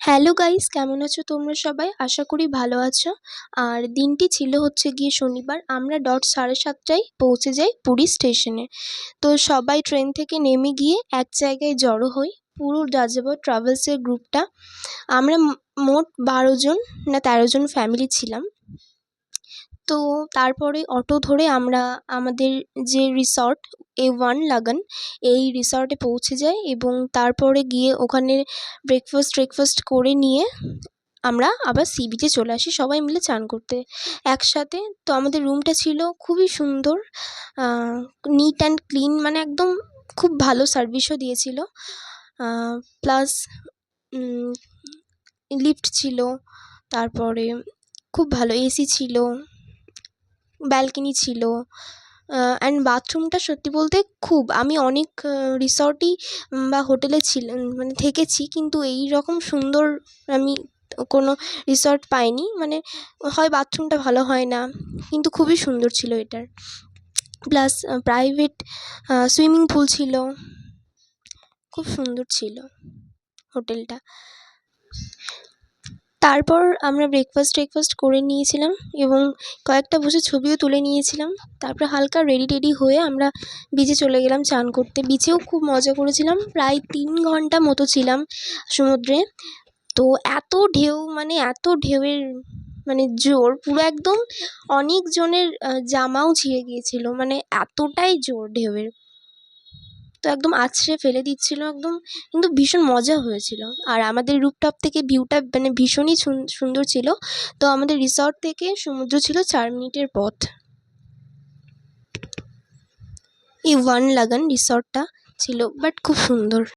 Hello guys কেমন আছো তোমরা সবাই? আশা করি ভালো আছো। আর দিনটি ছিল হচ্ছে গিয়ে শনিবার। আমরা ডট সাড়ে সাতটায় পৌঁছে যাই পুরী স্টেশনে তো সবাই ট্রেন থেকে নেমে গিয়ে এক জায়গায় জড়ো হই পুরো যাযাবর ট্রাভেলসের গ্রুপটা আমরা মোট বারো জন না তেরো জন ফ্যামিলি ছিলাম। তো তারপরে অটো ধরে আমরা আমাদের যে রিসর্ট এ ওয়ান লাগান এই রিসর্টে পৌঁছে যাই এবং তারপরে গিয়ে ওখানে ব্রেকফাস্ট ট্রেকফাস্ট করে নিয়ে আমরা আবার সি বিচে চলে আসি সবাই মিলে চান করতে। একসাথে তো আমাদের রুমটা ছিল খুবই সুন্দর নিট অ্যান্ড ক্লিন মানে একদম খুব ভালো সার্ভিসও দিয়েছিল। প্লাস লিফট ছিল, তারপরে খুব ভালো এসি ছিল। ব্যালকনি ছিল। অ্যান্ড বাথরুমটা সত্যি বলতে খুব, আমি অনেক রিসর্টই বা হোটেলে ছিলাম মানে থেকেছি, কিন্তু এই রকম সুন্দর আমি কোনো রিসর্ট পাইনি। মানে হয় বাথরুমটা ভালো হয় না, কিন্তু খুবই সুন্দর ছিল এটার। প্লাস প্রাইভেট সুইমিং পুল ছিল। খুব সুন্দর ছিল হোটেলটা। তারপর আমরা ব্রেকফাস্ট টেকফাস্ট করে নিয়েছিলাম এবং কয়েকটা বসে ছবিও তুলে নিয়েছিলাম। তারপরে হালকা রেডি টেডি হয়ে আমরা বিচে চলে গেলাম, চান করতে। বিচেও খুব মজা করেছিলাম, প্রায় তিন ঘণ্টা মতো ছিলাম সমুদ্রে। তো এত ঢেউ মানে এত ঢেউয়ের মানে জোর, পুরো একদম অনেকজনের জামাও ছিঁড়ে গিয়েছিল। মানে এতটাই জোর ঢেউয়ের। তো একদম আছড়ে ফেলে দিচ্ছিল একদম, কিন্তু ভীষণ মজা হয়েছিল। আর আমাদের রুপটপ থেকে ভিউটা মানে ভীষণই সুন্দর ছিল। তো আমাদের রিসর্ট থেকে সমুদ্র ছিল চার মিনিটের পথ। এই ওয়ান লাগান রিসর্টটা ছিল বাট খুব সুন্দর।